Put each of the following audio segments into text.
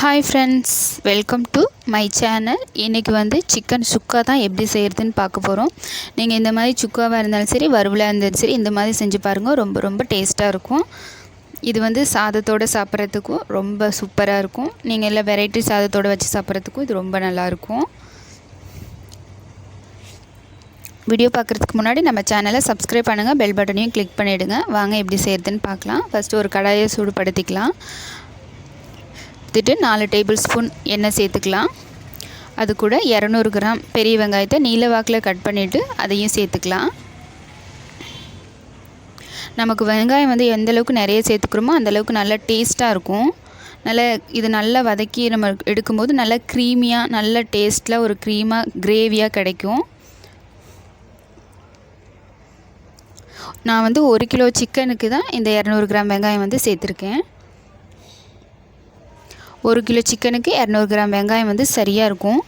Hi friends welcome to my channel இன்றைக்கி வந்து chicken சுக்கா தான் எப்படி செய்கிறதுன்னு பார்க்க போகிறோம் நீங்கள் இந்த மாதிரி சுக்காவாக இருந்தாலும் சரி வறுவலாக இருந்தாலும் சரி இந்த மாதிரி செஞ்சு பாருங்கள் ரொம்ப ரொம்ப டேஸ்ட்டாக இருக்கும். இது வந்து சாதத்தோடு சாப்பிட்றதுக்கும் ரொம்ப சூப்பராக இருக்கும். நீங்கள் எல்லாம் வெரைட்டி சாதத்தோடு வச்சு சாப்பிட்றதுக்கும் இது ரொம்ப நல்லாயிருக்கும் வீடியோ பார்க்குறதுக்கு முன்னாடி நம்ம சேனலை சப்ஸ்கிரைப் பண்ணுங்கள் பெல் பட்டனையும் கிளிக் பண்ணிவிடுங்க வாங்க எப்படி செய்கிறதுன்னு பார்க்கலாம். ஃபஸ்ட்டு ஒரு கடாயை சூடுபடுத்திக்கலாம். எடுத்துட்டு நாலு டேபிள் ஸ்பூன் எண்ணெய் சேர்த்துக்கலாம். அது கூட இரநூறு கிராம் பெரிய வெங்காயத்தை நீல வாக்கில் கட் பண்ணிவிட்டு அதையும் சேர்த்துக்கலாம். நமக்கு வெங்காயம் வந்து எந்தளவுக்கு நிறைய சேர்த்துக்கிறோமோ அந்தளவுக்கு நல்லா டேஸ்ட்டாக இருக்கும். நல்லா இது நல்லா வதக்கி நம்ம எடுக்கும்போது நல்லா க்ரீமியாக நல்ல டேஸ்ட்டில் ஒரு க்ரீமாக கிரேவியாக கிடைக்கும். நான் வந்து ஒரு கிலோ சிக்கனுக்கு தான் இந்த இரநூறு கிராம் வெங்காயம் வந்து சேர்த்துருக்கேன். ஒரு கிலோ சிக்கனுக்கு இரநூறு கிராம் வெங்காயம் வந்து சரியாக இருக்கும்.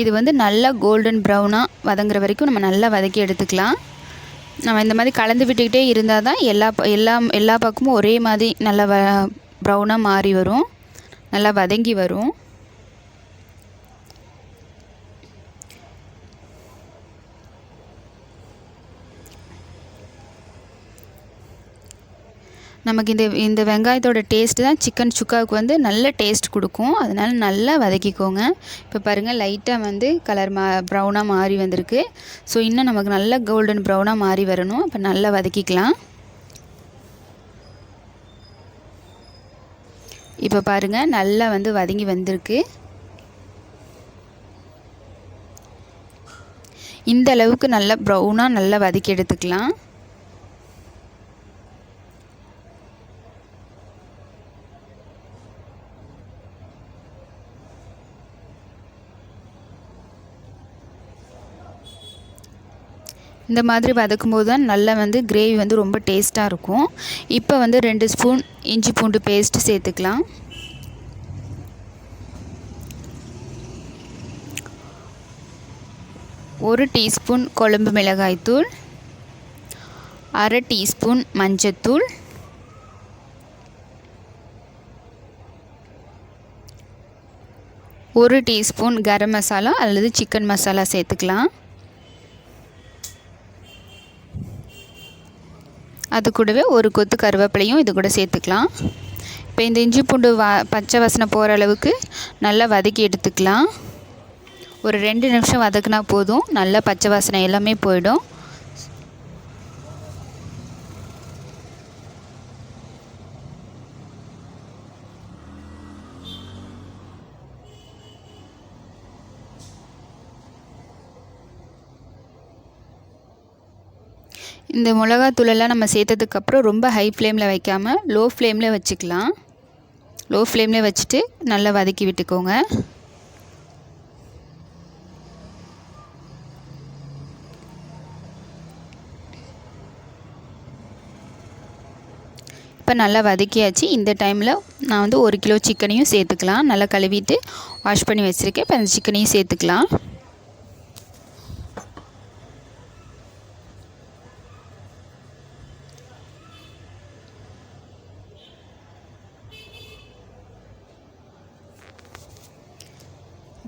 இது வந்து நல்லா கோல்டன் ப்ரௌனாக வதங்குற வரைக்கும் நம்ம நல்லா வதக்கி எடுத்துக்கலாம். நம்ம இந்த மாதிரி கலந்து விட்டுக்கிட்டே இருந்தால் தான் எல்லா எல்லா எல்லா பக்கமும் ஒரே மாதிரி நல்லா வ ப்ரௌனாக மாறி வரும். நல்லா வதங்கி வரும். நமக்கு இந்த இந்த வெங்காயத்தோட டேஸ்ட்டு தான் சிக்கன் சுக்காவுக்கு வந்து நல்ல டேஸ்ட் கொடுக்கும். அதனால் நல்லா வதக்கிக்கோங்க. இப்போ பாருங்கள் லைட்டாக வந்து கலர் மா ப்ரௌனாக மாறி வந்திருக்கு. ஸோ இன்னும் நமக்கு நல்ல கோல்டன் ப்ரௌனாக மாறி வரணும். இப்போ நல்லா வதக்கிக்கலாம். இப்போ பாருங்கள் நல்லா வந்து வதங்கி வந்திருக்கு. இந்த அளவுக்கு நல்லா ப்ரௌனாக நல்லா வதக்கி எடுத்துக்கலாம். இந்த மாதிரி வதக்கும்போது தான் நல்லா வந்து கிரேவி வந்து ரொம்ப டேஸ்ட்டாக இருக்கும். இப்போ வந்து ரெண்டு ஸ்பூன் இஞ்சி பூண்டு பேஸ்ட் சேர்த்துக்கலாம். ஒரு டீஸ்பூன் கொழம்பு மிளகாய்த்தூள் அரை டீஸ்பூன் மஞ்சத்தூள் ஒரு டீஸ்பூன் கரம் மசாலா அல்லது சிக்கன் மசாலா சேர்த்துக்கலாம். அது கூடவே ஒரு கொத்து கருவேப்பிலையும் இது கூட சேர்த்துக்கலாம். இப்போ இந்த இஞ்சி பூண்டு வா பச்சை வாசனை போகிற அளவுக்கு நல்லா வதக்கி எடுத்துக்கலாம். ஒரு ரெண்டு நிமிஷம் வதக்குனா போதும். நல்லா பச்சை வாசனை எல்லாமே போயிடும். இந்த மிளகாத்தூளெல்லாம் நம்ம சேர்த்ததுக்கப்புறம் ரொம்ப ஹை ஃப்ளேமில் வைக்காமல் லோ ஃப்ளேமில் வச்சுக்கலாம் லோ ஃப்ளேமில் வச்சுட்டு நல்லா வதக்கி விட்டுக்கோங்க. இப்போ நல்லா வதக்கியாச்சு. இந்த டைமில் நான் வந்து ஒரு கிலோ சிக்கனையும் சேர்த்துக்கலாம். நல்லா கழுவிட்டு வாஷ் பண்ணி வச்சுருக்கேன். இப்போ அந்த சிக்கனையும் சேர்த்துக்கலாம்.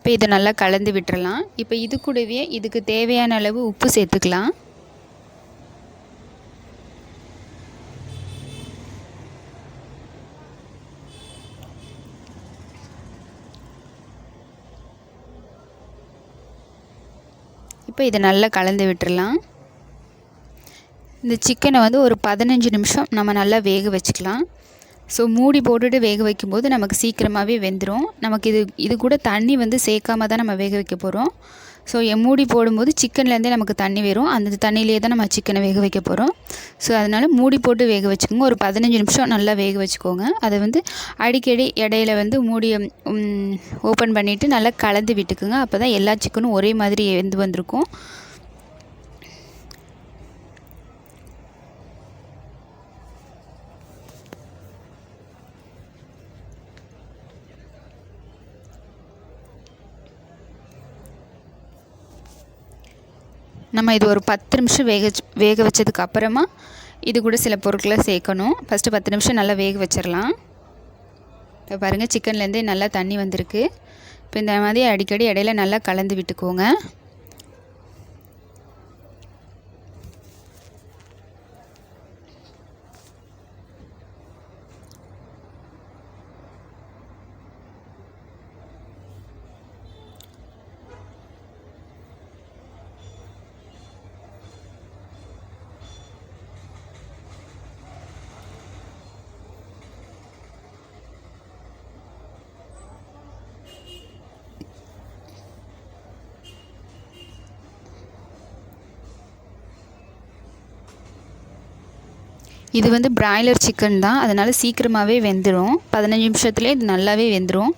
இப்போ இதை நல்லா கலந்து விட்டுறலாம். இப்போ இது கூடவே இதுக்கு தேவையான அளவு உப்பு சேர்த்துக்கலாம். இப்போ இதை நல்லா கலந்து விட்டுறலாம். இந்த சிக்கனை வந்து ஒரு பதினஞ்சு நிமிஷம் நம்ம நல்லா வேக வச்சுக்கலாம். ஸோ மூடி போட்டுட்டு வேக வைக்கும்போது நமக்கு சீக்கிரமாகவே வெந்துடும் நமக்கு இது இது கூட தண்ணி வந்து சேர்க்காம தான் நம்ம வேக வைக்க போகிறோம் ஸோ மூடி போடும்போது சிக்கன்லேருந்தே நமக்கு தண்ணி வரும். அந்த தண்ணியிலே தான் நம்ம சிக்கனை வேக வைக்க போகிறோம் ஸோ அதனால் மூடி போட்டு வேக வச்சுக்கோங்க. ஒரு பதினஞ்சு நிமிஷம் நல்லா வேக வச்சுக்கோங்க. அதை வந்து அடிக்கடி இடையில வந்து மூடியை ஓப்பன் பண்ணிவிட்டு நல்லா கலந்து விட்டுக்குங்க. அப்போ தான் எல்லா சிக்கனும் ஒரே மாதிரி வெந்து வந்திருக்கும். நம்ம இது ஒரு பத்து நிமிஷம் வேக வேக வச்சதுக்கு அப்புறமா இது கூட சில பொருட்களை சேர்க்கணும். ஃபஸ்ட்டு பத்து நிமிஷம் நல்லா வேக வச்சிடலாம் இப்போ பாருங்கள் சிக்கன்லேருந்தே நல்லா தண்ணி வந்திருக்கு. இப்போ இந்த மாதிரி அடிக்கடி இடையில நல்லா கலந்து விட்டுக்கோங்க. இது வந்து பிராய்லர் சிக்கன் தான். அதனால் சீக்கிரமாகவே வெந்துடும் பதினஞ்சு நிமிஷத்துலேயே இது நல்லாவே வெந்துடும்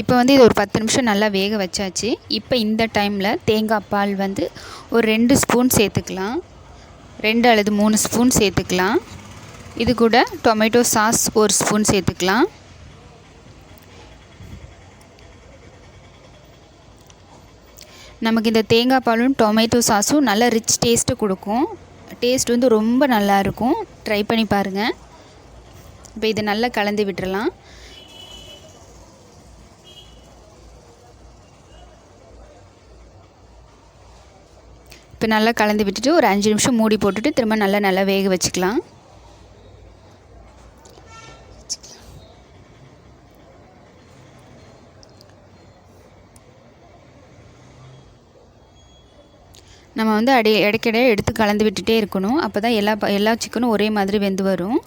இப்போ வந்து இது ஒரு பத்து நிமிஷம் நல்லா வேக வச்சாச்சு. இப்போ இந்த டைமில் தேங்காய் பால் வந்து ஒரு ரெண்டு ஸ்பூன் சேர்த்துக்கலாம். ரெண்டு அல்லது மூணு ஸ்பூன் சேர்த்துக்கலாம். இது கூட டொமேட்டோ சாஸ் ஒரு ஸ்பூன் சேர்த்துக்கலாம். நமக்கு இந்த தேங்காய் பாலும் டொமேட்டோ சாஸும் நல்ல ரிச் டேஸ்ட்டு கொடுக்கும். டேஸ்ட் வந்து ரொம்ப நல்லாயிருக்கும் ட்ரை பண்ணி பாருங்கள் இப்போ இதை நல்லா கலந்து விட்டுறலாம். இப்போ நல்லா கலந்து விட்டுட்டு ஒரு அஞ்சு நிமிஷம் மூடி போட்டுட்டு திரும்ப நல்லா நல்லா வேக வச்சுக்கலாம். நம்ம வந்து அடி இடைக்கிடையே எடுத்து கலந்து விட்டுட்டே இருக்கணும். அப்போ தான் எல்லா எல்லா சிக்கனும் ஒரே மாதிரி வெந்து வரும்.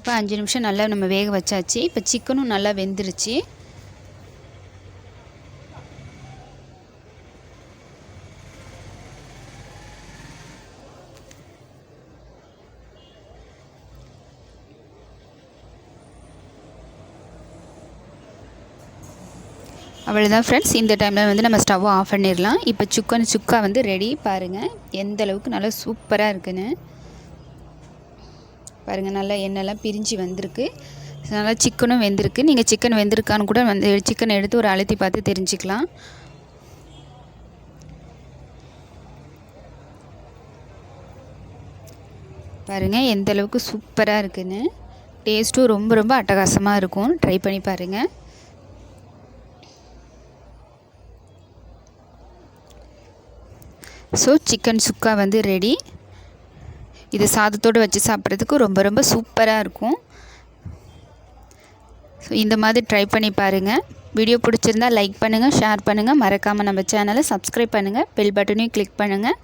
இப்போ அஞ்சு நிமிஷம் நல்லா நம்ம வேக வச்சாச்சு. இப்போ சிக்கனும் நல்லா வெந்துருச்சு. அவ்வளோதான் ஃப்ரெண்ட்ஸ் இந்த டைமில் வந்து நம்ம ஸ்டவ்வை ஆஃப் பண்ணிடலாம். இப்போ சுக்கன் சுக்கா வந்து ரெடி பாருங்கள் எந்த அளவுக்கு நல்லா சூப்பராக இருக்குன்னு. பாருங்கள் நல்லா எண்ணெய்லாம் பிரிஞ்சு வந்திருக்கு. நல்லா சிக்கனும் வெந்திருக்கு. நீங்கள் சிக்கன் வெந்திருக்கான்னு கூட வந்து சிக்கனை எடுத்து ஒரு அழுத்தி பார்த்து தெரிஞ்சுக்கலாம். பாருங்கள் எந்த அளவுக்கு சூப்பராக இருக்குதுன்னு டேஸ்ட்டும் ரொம்ப ரொம்ப அட்டகாசமாக இருக்கும். ட்ரை பண்ணி பாருங்கள் ஸோ சிக்கன் சுக்கா வந்து ரெடி இது சாதத்தோடு வச்சு சாப்பிட்றதுக்கு ரொம்ப ரொம்ப சூப்பராக இருக்கும். ஸோ இந்த மாதிரி ட்ரை பண்ணி பாருங்கள் வீடியோ பிடிச்சிருந்தா லைக் பண்ணுங்கள் ஷேர் பண்ணுங்கள் மறக்காமல் நம்ம சேனலை சப்ஸ்கிரைப் பண்ணுங்கள் பெல் பட்டனையும் கிளிக் பண்ணுங்கள்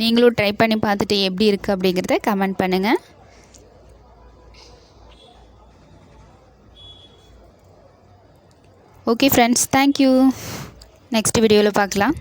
நீங்களும் ட்ரை பண்ணி பார்த்துட்டு எப்படி இருக்குது அப்படிங்கிறத கமெண்ட் பண்ணுங்கள் ஓகே ஃப்ரெண்ட்ஸ் தேங்க்யூ நெக்ஸ்ட் வீடியோவில் பார்க்கலாம்.